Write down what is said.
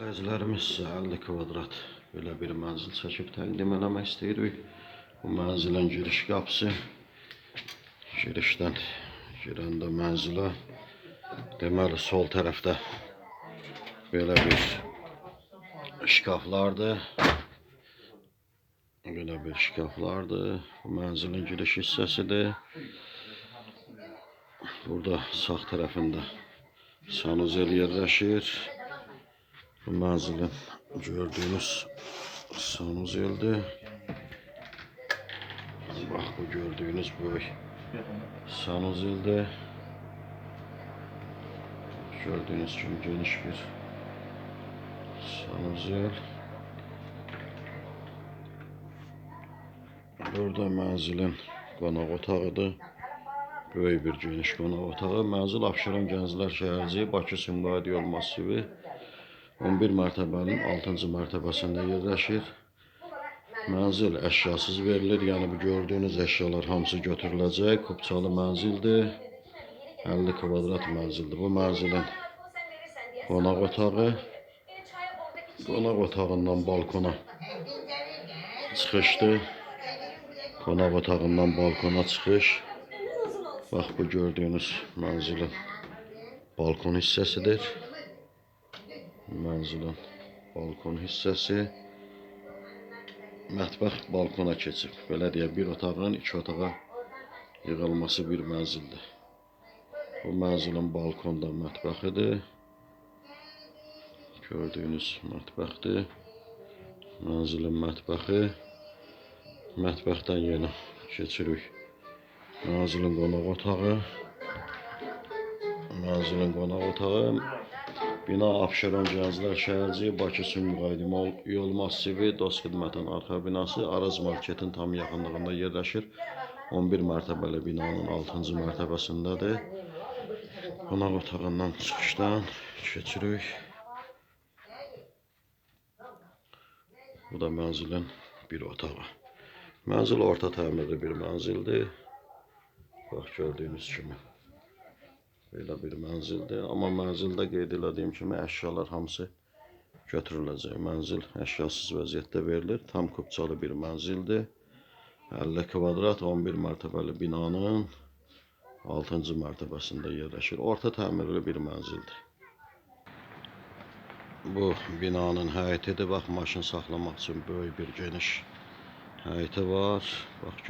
Bəzilərimiz 50 kvadrat belə bir mənzil çəkib təqdim eləmək istəyirik. Bu mənzilin giriş qapısı girişdən girəndə mənzilə deməli sol tərəfdə belə bir şkaflardır. Belə bir şkaflardır. Bu mənzilin giriş hissəsidir. Burada sağ tərəfində sanuzel yerləşir. Bu mənzilin gördüyünüz sanuzeldir. Bax bu gördüyünüz böyük sanuzeldir. Gördüyünüz kimi geniş bir sanuzel. Burada mənzilin qonaq otağıdır. Böyük bir geniş qonaq otağı. Mənzil Abşeron Gənclər Şəhərciyi Bakı Sumqayıt yol massivi 11 mərtəbənin 6-cı mərtəbəsində yerləşir. Mənzil əşyasız verilir. Yəni bu gördüyünüz əşyalar hamısı götürüləcək. Kupçalı mənzildir. 50 kvadrat mənzildir. Bu mənzilin qonaq otağı. Qonaq otağından balkona çıxışdır. Qonaq otağından balkona çıxış. Bax bu gördüyünüz mənzilin balkon hissəsidir. Mənzilin balkon hissəsi. Mətbəx balkona keçib. Belə deyə bir otağın iki otağa yığılması bir mənzildir. Bu mənzilin balkonda mətbəxidir. Gördüyünüz mətbəxdir. Mənzilin mətbəxi. Mətbəxdən yenə keçirik. Mənzilin qonaq otağı. Mənzilin qonaq otağı. Bina Abşeron Gənclər Şəhərciyi Bakı Sumqayıt yol, massivi Dost Xidmətin arxa binası Araz Marketin tam yaxınlığında yerləşir. 11 mərtəbəli binanın 6-cı mərtəbəsindədir. Qonaq otağından çıxışdan keçirik. Bu da mənzilin bir otağı. Mənzil orta təmirli bir mənzildir. Bax gördüyünüz kimi. Belə bir mənzildir. Amma mənzildə qeyd elədiyim kimi əşyalar hamısı götürüləcək. Mənzil əşyasız vəziyyətdə verilir. Tam kupçalı bir mənzildir. 50 kvadrat 11 mərtəbəli binanın 6-cı mərtəbəsində yerləşir. Orta təmirli bir mənzildir. Bu binanın həyətidir. Bax maşın saxlamaq üçün böyük bir geniş həyəti var. Bax